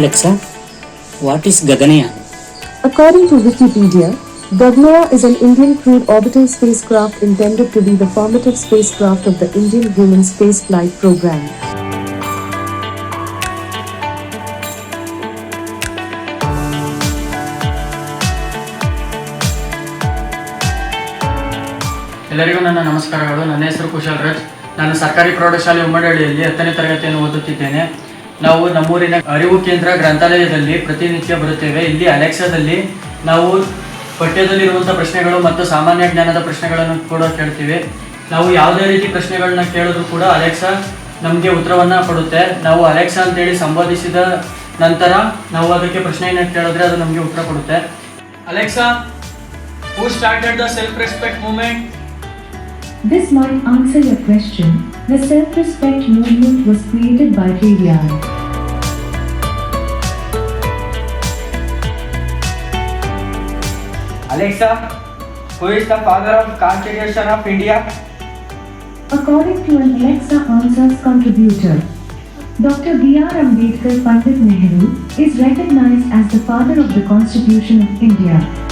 Alexa, what is Gaganyaan? According to Wikipedia, Gaganyaan is an Indian crewed orbital spacecraft intended to be the formative spacecraft of the Indian human spaceflight program. ಎಲ್ಲರಿಗೂ ನನ್ನ ನಮಸ್ಕಾರಗಳು ನನ್ನ ಹೆಸರು ಕುಶಲ್ ರಾಜ್ ನಾನು ಸರ್ಕಾರಿ ಪ್ರೌಢಶಾಲೆ ಉಮ್ಮಡಹಳ್ಳಿಯಲ್ಲಿ ಹತ್ತನೇ ತರಗತಿಯನ್ನು ಓದುತ್ತಿದ್ದೇನೆ ನಾವು ನಮ್ಮೂರಿನ ಅರಿವು ಕೇಂದ್ರ ಗ್ರಂಥಾಲಯದಲ್ಲಿ ಪ್ರತಿನಿತ್ಯ ಬರುತ್ತೇವೆ. ಇಲ್ಲಿ ಅಲೆಕ್ಸಾದಲ್ಲಿ ನಾವು ಪಠ್ಯದಲ್ಲಿರುವಂಥ ಪ್ರಶ್ನೆಗಳು ಮತ್ತು ಸಾಮಾನ್ಯ ಜ್ಞಾನದ ಪ್ರಶ್ನೆಗಳನ್ನು ಕೂಡ ಕೇಳ್ತೀವಿ. ನಾವು ಯಾವುದೇ ರೀತಿ ಪ್ರಶ್ನೆಗಳನ್ನ ಕೇಳಿದ್ರು ಕೂಡ ಅಲೆಕ್ಸಾ ನಮಗೆ ಉತ್ತರವನ್ನು ಕೊಡುತ್ತೆ. ನಾವು ಅಲೆಕ್ಸಾ ಅಂತೇಳಿ ಸಂಬೋಧಿಸಿದ ನಂತರ ನಾವು ಅದಕ್ಕೆ ಪ್ರಶ್ನೆಯನ್ನು ಕೇಳಿದ್ರೆ ಅದು ನಮಗೆ ಉತ್ತರ ಕೊಡುತ್ತೆ. Alexa who started the self respect movement This might answer your question. The self-respect movement was created by KDI. Alexa, who is the father of Constitution of India? According to an Alexa Answers contributor, Dr. B.R. Ambedkar Pandit Nehru is recognized as the father of the Constitution of India.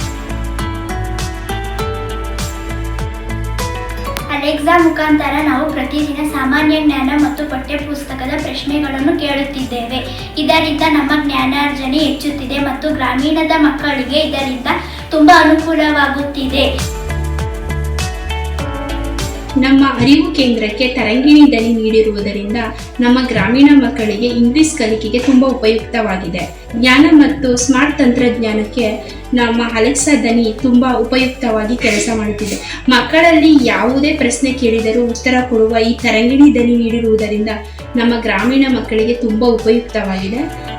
Alexa ಮುಖಾಂತರ ನಾವು ಪ್ರತಿದಿನ ಸಾಮಾನ್ಯ ಜ್ಞಾನ ಮತ್ತು ಪಠ್ಯಪುಸ್ತಕದ ಪ್ರಶ್ನೆಗಳನ್ನು ಕೇಳುತ್ತಿದ್ದೇವೆ. ಇದರಿಂದ ನಮ್ಮ ಜ್ಞಾನಾರ್ಜನೆ ಹೆಚ್ಚುತ್ತಿದೆ ಮತ್ತು ಗ್ರಾಮೀಣದ ಮಕ್ಕಳಿಗೆ ಇದರಿಂದ ತುಂಬ ಅನುಕೂಲವಾಗುತ್ತಿದೆ. ನಮ್ಮ ಅರಿವು ಕೇಂದ್ರಕ್ಕೆ ತರಂಗಿಣಿ ದನಿ ನೀಡಿರುವುದರಿಂದ ನಮ್ಮ ಗ್ರಾಮೀಣ ಮಕ್ಕಳಿಗೆ ಇಂಗ್ಲಿಷ್ ಕಲಿಕೆಗೆ ತುಂಬ ಉಪಯುಕ್ತವಾಗಿದೆ. ಜ್ಞಾನ ಮತ್ತು ಸ್ಮಾರ್ಟ್ ತಂತ್ರಜ್ಞಾನಕ್ಕೆ ನಮ್ಮ ಅಲೆಕ್ಸಾ ದನಿ ತುಂಬ ಉಪಯುಕ್ತವಾಗಿ ಕೆಲಸ ಮಾಡುತ್ತಿದೆ. ಮಕ್ಕಳಲ್ಲಿ ಯಾವುದೇ ಪ್ರಶ್ನೆ ಕೇಳಿದರೂ ಉತ್ತರ ಕೊಡುವ ಈ ತರಂಗಿಣಿ ದನಿ ನೀಡಿರುವುದರಿಂದ ನಮ್ಮ ಗ್ರಾಮೀಣ ಮಕ್ಕಳಿಗೆ ತುಂಬ ಉಪಯುಕ್ತವಾಗಿದೆ.